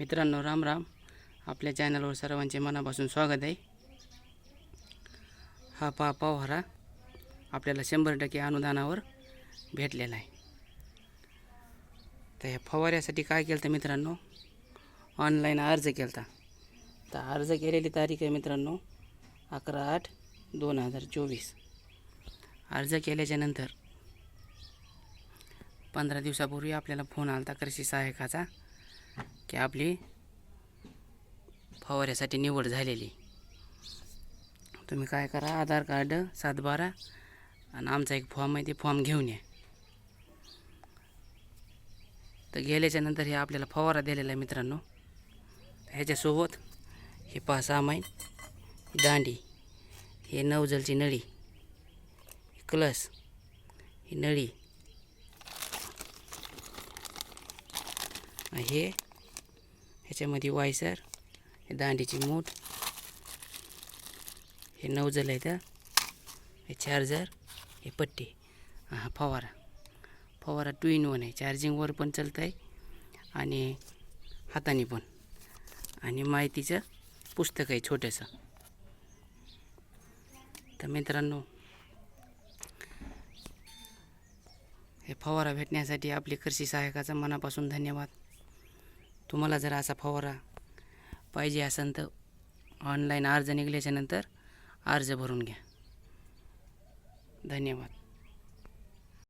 मित्रांनो राम राम. आपल्या चॅनलवर सर्वांचे मनापासून स्वागत आहे. हा पा पवारा आपल्याला शंभर टक्के अनुदानावर भेटलेला आहे. तर ह्या फवाऱ्यासाठी काय केलं तर मित्रांनो? ऑनलाईन अर्ज केला होता तर अर्ज केलेली तारीख आहे मित्रांनो अकरा आठ दोन हजार चोवीस. अर्ज केल्याच्यानंतर पंधरा दिवसापूर्वी आपल्याला फोन आला होता कृषी सहाय्यकाचा. की आपली फवाऱ्यासाठी निवड झालेली. तुम्ही काय करा आधार कार्ड सातबारा आणि आमचा एक फॉर्म आहे ते फॉर्म घेऊन या. तर गेल्याच्यानंतर हे आपल्याला फवारा दिलेला आहे मित्रांनो. ह्याच्यासोबत हे पहा सामाईन दांडी हे नवजलची नळी क्लस ही नळी हे ह्याच्यामध्ये वायसर हे दांडीची मूठ हे नवजल आहे तर हे. चार्जर हे पट्टी. हा फवारा. फवारा टू इन वन आहे. चार्जिंगवर पण चालतं आहे आणि हाताने पण. आणि माहितीचं पुस्तक आहे छोटंसं. तर मित्रांनो हे फवारा भेटण्यासाठी आपले कृषी सहायकाचा मनापासून धन्यवाद. तुम्हाला जर असा फवारा पाहिजे असेल तर ऑनलाईन अर्ज निघल्याच्यानंतर अर्ज भरून घ्या. धन्यवाद.